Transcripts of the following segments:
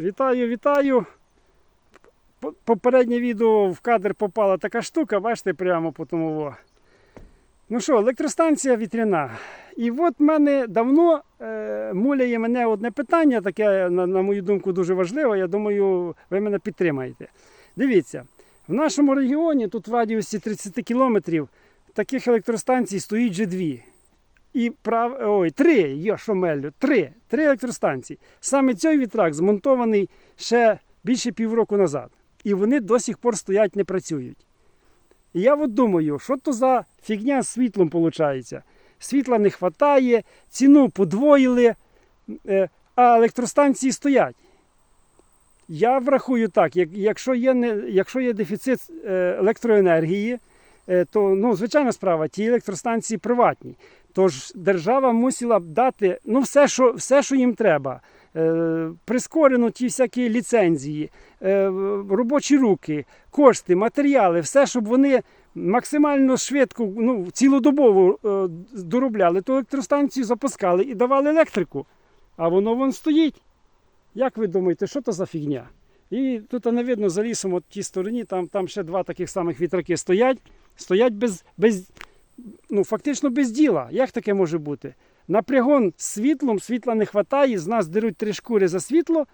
Вітаю, вітаю. Попереднє відео в кадр попала така штука, бачите, прямо по тому. Ну що, електростанція вітряна. І от мене давно е, муляє мене одне питання, таке, на, на мою думку, дуже важливе. Я думаю, ви мене підтримаєте. Дивіться, в нашому регіоні, тут в радіусі 30 кілометрів, таких електростанцій стоїть вже дві. І прав... Ой, три, я що мелю, три, три електростанції. Саме цей вітрак змонтований ще більше півроку назад. І вони до сих пор стоять, не працюють. І я от думаю, що то за фігня з світлом виходить. Світла не вистачає, ціну подвоїли, е, а електростанції стоять. Я врахую так, якщо, є якщо є дефіцит е, електроенергії, е, то ну, звичайна справа, ті електростанції приватні. Тож держава мусила б дати ну, все, що, все, що їм треба. Е, прискорено ті всякі ліцензії, е, робочі руки, кошти, матеріали, все, щоб вони максимально швидко, ну, цілодобово е, доробляли ту електростанцію, запускали і давали електрику. А воно вон стоїть. Як ви думаєте, що то за фігня? І тут не видно за лісом, от тій стороні, там, там ще два таких самих вітраки стоять, стоять без, без, ну, фактично без діла. Як таке може бути? Напрягон з світлом, світла не вистачає, з нас деруть три шкури за світло,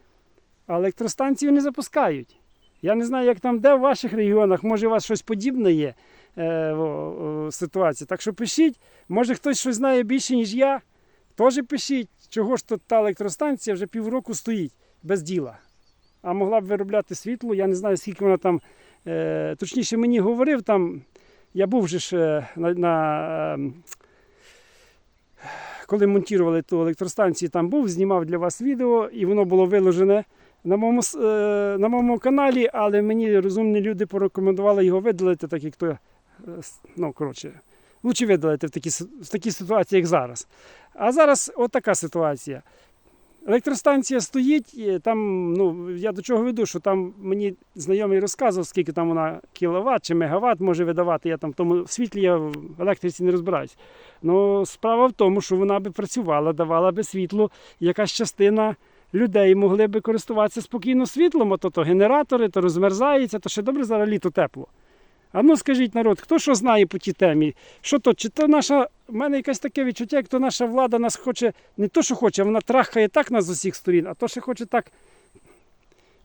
а електростанцію не запускають. Я не знаю, як там де в ваших регіонах, може у вас щось подібне є е, о, о, ситуація. Так що пишіть, може хтось щось знає більше, ніж я. Теж пишіть, чого ж тут та електростанція вже півроку стоїть без діла. А могла б виробляти світло, я не знаю, скільки вона там. Е, точніше, мені говорив там. Я був же ж е, на, на е, коли монтували ту електростанцію, там був, знімав для вас відео, і воно було виложене на моєму, е, на моєму каналі, але мені розумні люди порекомендували його видалити, так як то, е, ну, коротше, лучше видалити в такій, в такій ситуації, як зараз. А зараз отака ситуація. Електростанція стоїть, там, ну, я до чого веду, що там мені знайомий розказував, скільки там вона кіловат чи мегаватт може видавати. Я там в тому світлі я в електриці не розбираюсь. Ну, справа в тому, що вона би працювала, давала би світло, якась частина людей могли би користуватися спокійно світлом, а то, то генератори, то розмерзається, то ще добре зараз літо тепло. А ну скажіть народ, хто що знає по тій темі? Що то, чи то наша, в мене якесь таке відчуття, як то наша влада нас хоче, не то, що хоче, вона трахає так нас з усіх сторін, а то ще хоче так.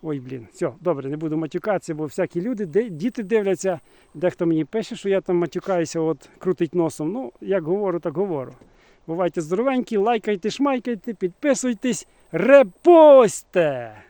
Ой, блін, все, добре, не буду матюкатися, бо всякі люди, діти дивляться, дехто мені пише, що я там матюкаюся, от крутить носом. Ну, як говорю, так говорю. Бувайте здоровенькі, лайкайте, шмайкайте, підписуйтесь, репостте!